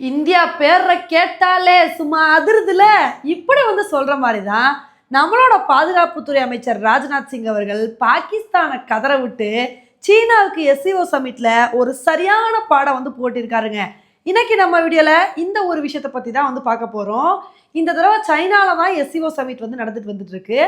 India பேரை கேட்டாலே சும்மா அதிருதுல. இப்படி வந்து சொல்ற மாதிரி தான் நம்மளோட பாதுகாப்புத்துறை அமைச்சர் ராஜ்நாத் சிங் அவர்கள் பாகிஸ்தானை கதற விட்டு சீனாவுக்கு எஸ்சிஓ சமிட்ல ஒரு சரியான பாடம் வந்து போட்டிருக்காருங்க. இன்னைக்கு நம்ம வீடியோல இந்த ஒரு விஷயத்தை பத்தி தான் வந்து பார்க்க போறோம். இந்த தடவை சைனால தான் எஸ்சிஓ சமிட் வந்து நடந்துட்டு வந்துட்டு இருக்கு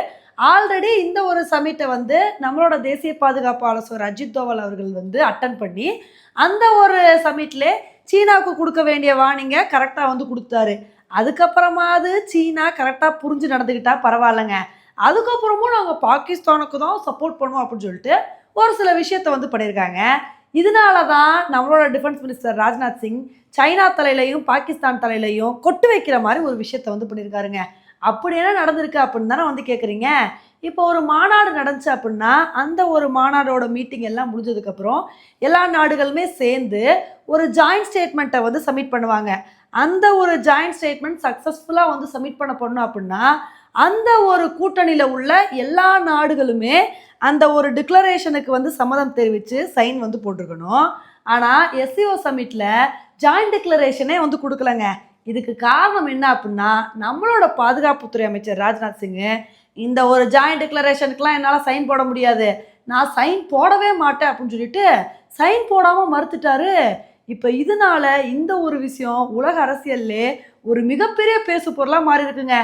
ஆல்ரெடி இந்த ஒரு சமிட்டை வந்து நம்மளோட தேசிய பாதுகாப்பு ஆலோசகர் அஜித் தோவல் அவர்கள் வந்து அட்டன் பண்ணி அந்த ஒரு சமிட்லே சீனாவுக்கு கொடுக்க வேண்டிய வார்னிங்க கரெக்டாக வந்து கொடுத்தாரு. அதுக்கப்புறமாவது சீனா கரெக்டாக புரிஞ்சு நடந்துக்கிட்டா பரவாயில்லைங்க. அதுக்கப்புறமும் நாங்கள் பாகிஸ்தானுக்கு தான் சப்போர்ட் பண்ணுவோம் அப்படின்னு சொல்லிட்டு ஒரு சில விஷயத்த வந்து பண்ணியிருக்காங்க. இதனால தான் நம்மளோட defence minister Rajnath Singh China தலையிலையும் Pakistan தலையிலையும் கொட்டு வைக்கிற மாதிரி ஒரு விஷயத்த வந்து பண்ணியிருக்காருங்க. அப்படி என்ன நடந்திருக்கு அப்படின்னு தானே வந்து கேட்குறீங்க இப்போ ஒரு மாநாடு நடந்துச்சு அப்படின்னா அந்த ஒரு மாநாடோட மீட்டிங் எல்லாம் முடிஞ்சதுக்கப்புறம் எல்லா நாடுகளுமே சேர்ந்து ஒரு ஜாயிண்ட் ஸ்டேட்மெண்ட்டை வந்து சப்மிட் பண்ணுவாங்க. அந்த ஒரு ஜாயிண்ட் ஸ்டேட்மெண்ட் சக்ஸஸ்ஃபுல்லாக வந்து சப்மிட் பண்ண போடணும் அப்படின்னா அந்த ஒரு கூட்டணியில் உள்ள எல்லா நாடுகளுமே அந்த ஒரு டிக்ளரேஷனுக்கு வந்து சம்மதம் தெரிவித்து சைன் வந்து போட்டிருக்கணும். ஆனால் எஸ்சிஓ சமிட்டில் ஜாயிண்ட் டிக்ளரேஷனே வந்து கொடுக்கலங்க. இதுக்கு காரணம் என்ன அப்படின்னா நம்மளோட பாதுகாப்புத்துறை அமைச்சர் ராஜ்நாத் சிங்கு இந்த ஒரு ஜாயிண்ட் டிக்ளரேஷனுக்குலாம் என்னால் சைன் போட முடியாது. நான் சைன் போடவே மாட்டேன் அப்படின்னு சொல்லிட்டு சைன் போடாமல் மறுத்துட்டாரு. இப்போ இதனால இந்த ஒரு விஷயம் உலக அரசியல்லே ஒரு மிகப்பெரிய பேசு பொருளாக மாறி இருக்குங்க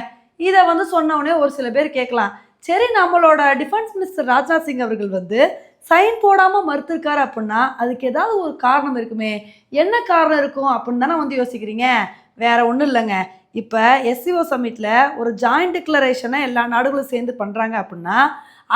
இதை வந்து சொன்னவொடனே ஒரு சில பேர் கேட்கலாம். சரி நம்மளோட டிஃபென்ஸ் மினிஸ்டர் ராஜ்நாத் சிங் அவர்கள் வந்து சைன் போடாமல் மறுத்திருக்காரு அப்படின்னா அதுக்கு ஏதாவது ஒரு காரணம் இருக்குமே. என்ன காரணம் இருக்கும் அப்படின்னு தானே வந்து யோசிக்கிறீங்க? வேற ஒன்றும் இல்லைங்க. இப்போ எஸ்சிஓ சமிட்டில் ஒரு ஜாயிண்ட் டிக்ளரேஷனை எல்லா நாடுகளும் சேர்ந்து பண்ணுறாங்க அப்படின்னா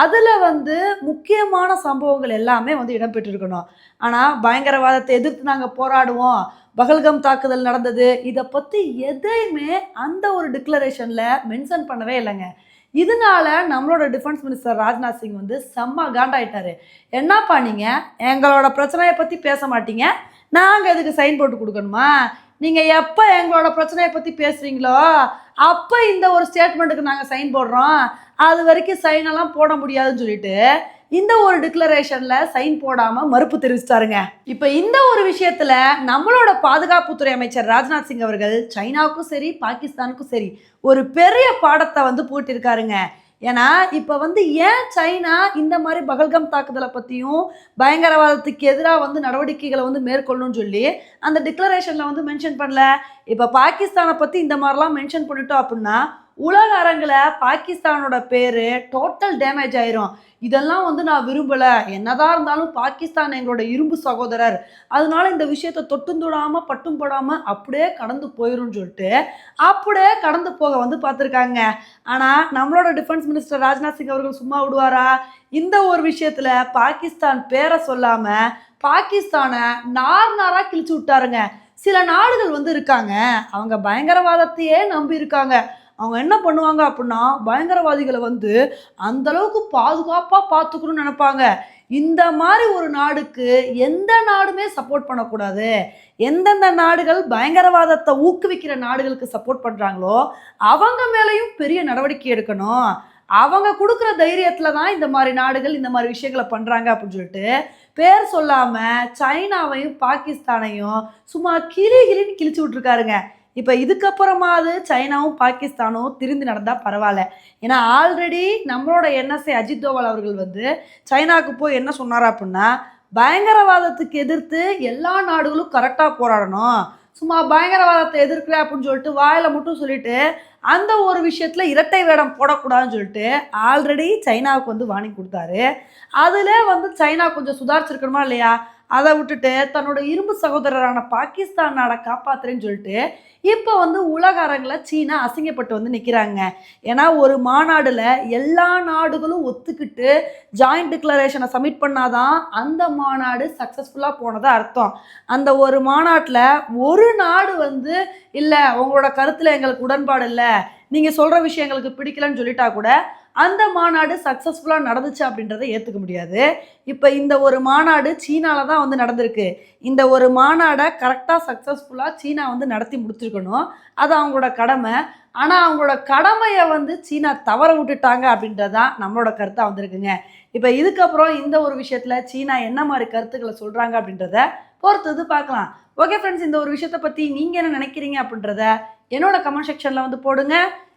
அதில் வந்து முக்கியமான சம்பவங்கள் எல்லாமே வந்து இடம்பெற்றிருக்கணும் ஆனால் பயங்கரவாதத்தை எதிர்த்து நாங்கள் போராடுவோம் பகல்கம் தாக்குதல் நடந்தது இதை பற்றி எதையுமே அந்த ஒரு டிக்ளரேஷனில் மென்ஷன் பண்ணவே இல்லைங்க. இதனால நம்மளோட டிஃபென்ஸ் மினிஸ்டர் ராஜ்நாத் சிங் வந்து செம்ம காண்டாயிட்டாரு. என்னப்பா நீங்கள் எங்களோட பிரச்சனையை பற்றி பேச மாட்டீங்க. நாங்கள் இதுக்கு சைன் போட்டு கொடுக்கணுமா? நீங்கள் எப்போ எங்களோட பிரச்சனையை பற்றி பேசுகிறீங்களோ அப்போ இந்த ஒரு ஸ்டேட்மெண்ட்டுக்கு நாங்கள் சைன் போடுறோம். அது வரைக்கும் சைனெல்லாம் போட முடியாதுன்னு சொல்லிட்டு இந்த ஒரு டிக்ளரேஷனில் சைன் போடாமல் மறுப்பு தெரிவிச்சிட்டாருங்க. இப்போ இந்த ஒரு விஷயத்தில் நம்மளோட பாதுகாப்புத்துறை அமைச்சர் ராஜ்நாத் சிங் அவர்கள் சைனாவுக்கும் சரி பாகிஸ்தானுக்கும் சரி ஒரு பெரிய பாடத்தை வந்து போட்டிருக்காருங்க ஏன்னா இப்போ வந்து ஏன் சைனா இந்த மாதிரி பகல்கம் தாக்குதலை பற்றியும் பயங்கரவாதத்துக்கு எதிராக வந்து நடவடிக்கைகளை வந்து மேற்கொள்ளணும்னு சொல்லி அந்த டிக்ளரேஷனில் வந்து மென்ஷன் பண்ணல. இப்போ பாகிஸ்தானை பற்றி இந்த மாதிரிலாம் மென்ஷன் பண்ணிட்டோம் அப்படின்னா உலக அரங்கில் பாகிஸ்தானோட பேர் டோட்டல் டேமேஜ் ஆயிரும். இதெல்லாம் வந்து நான் விரும்பலை. என்னதான் இருந்தாலும் பாகிஸ்தான் எங்களோட இரும்பு சகோதரர். அதனால இந்த விஷயத்தை தொட்டும் தொடாமல் பட்டும் போடாமல் அப்படியே கடந்து போயிடும் சொல்லிட்டு அப்படியே கடந்து போக வந்து பார்த்துருக்காங்க. ஆனால் நம்மளோட டிஃபென்ஸ் மினிஸ்டர் ராஜ்நாத் சிங் அவர்கள் சும்மா விடுவாரா? இந்த ஒரு விஷயத்தில் பாகிஸ்தான் பேரை சொல்லாமல் பாகிஸ்தானை நார் நாராக கிழிச்சு விட்டாருங்க. சில நாடுகள் வந்து இருக்காங்க. அவங்க பயங்கரவாதத்தையே நம்பி இருக்காங்க. அவங்க என்ன பண்ணுவாங்க அப்படின்னா பயங்கரவாதிகளை வந்து அந்தளவுக்கு பாதுகாப்பாக பார்த்துக்கணும்னு நினைப்பாங்க. இந்த மாதிரி ஒரு நாடுக்கு எந்த நாடுமே சப்போர்ட் பண்ணக்கூடாது. எந்தெந்த நாடுகள் பயங்கரவாதத்தை ஊக்குவிக்கிற நாடுகளுக்கு சப்போர்ட் பண்ணுறாங்களோ அவங்க மேலேயும் பெரிய நடவடிக்கை எடுக்கணும். அவங்க கொடுக்குற தைரியத்தில் தான் இந்த மாதிரி நாடுகள் இந்த மாதிரி விஷயங்களை பண்ணுறாங்க அப்படின்னு சொல்லிட்டு பேர் சொல்லாமல் சைனாவையும் பாகிஸ்தானையும் சும்மா கிளி கிளின்னு கிழிச்சு விட்ருக்காருங்க இப்போ இதுக்கப்புறமாவது சைனாவும் பாகிஸ்தானும் திருந்தி நடந்தால் பரவாயில்ல. ஏன்னா ஆல்ரெடி நம்மளோட என்எஸ்ஏ அஜித் தோவல் அவர்கள் வந்து சைனாவுக்கு போய் என்ன சொன்னார் அப்படின்னா பயங்கரவாதத்துக்கு எதிர்த்து எல்லா நாடுகளும் கரெக்டாக போராடணும். சும்மா பயங்கரவாதத்தை எதிர்க்கல அப்படின்னு சொல்லிட்டு வாயில் மட்டும் சொல்லிட்டு அந்த ஒரு விஷயத்தில் இரட்டை வேடம் போடக்கூடாதுன்னு சொல்லிட்டு ஆல்ரெடி சைனாவுக்கு வந்து வாணி கொடுத்தாரு. அதில் வந்து சைனா கொஞ்சம் சுதாரிச்சிருக்கணுமா இல்லையா? அதை விட்டுட்டு தன்னோட இரும்பு சகோதரரான பாகிஸ்தான் நாடை காப்பாத்துறேன்னு சொல்லிட்டு இப்போ வந்து உலக அரங்கில் சீனா அசிங்கப்பட்டு வந்து நிற்கிறாங்க ஏன்னா ஒரு மாநாடில் எல்லா நாடுகளும் ஒத்துக்கிட்டு ஜாயிண்ட் டிக்ளரேஷனை சப்மிட் பண்ணாதான் அந்த மாநாடு சக்ஸஸ்ஃபுல்லாக போனதாக அர்த்தம். அந்த ஒரு மாநாட்டில் ஒரு நாடு வந்து இல்லை உங்களோட கருத்தில் எங்களுக்கு உடன்பாடு இல்லை. நீங்கள் சொல்கிற விஷயம் எங்களுக்கு பிடிக்கலன்னு சொல்லிட்டா கூட அந்த மாநாடு சக்ஸஸ்ஃபுல்லாக நடந்துச்சு அப்படின்றத ஏற்றுக்க முடியாது. இப்போ இந்த ஒரு மாநாடு சீனாவில் தான் வந்து நடந்திருக்கு. இந்த ஒரு மாநாடை கரெக்டாக சக்ஸஸ்ஃபுல்லாக சீனா வந்து நடத்தி முடிச்சிருக்கணும். அது அவங்களோட கடமை. ஆனால் அவங்களோட கடமையை வந்து சீனா தவற விட்டுட்டாங்க அப்படின்றது தான் நம்மளோட கருத்தாக வந்திருக்குங்க. இப்போ இதுக்கப்புறம் இந்த ஒரு விஷயத்தில் சீனா என்ன மாதிரி கருத்துக்களை சொல்கிறாங்க அப்படின்றத பொறுத்தது பார்க்கலாம். ஓகே ஃப்ரெண்ட்ஸ் இந்த ஒரு விஷயத்தை பற்றி நீங்கள் என்ன நினைக்கிறீங்க அப்படின்றத என்னோட கமெண்ட் செக்ஷனில் வந்து போடுங்க.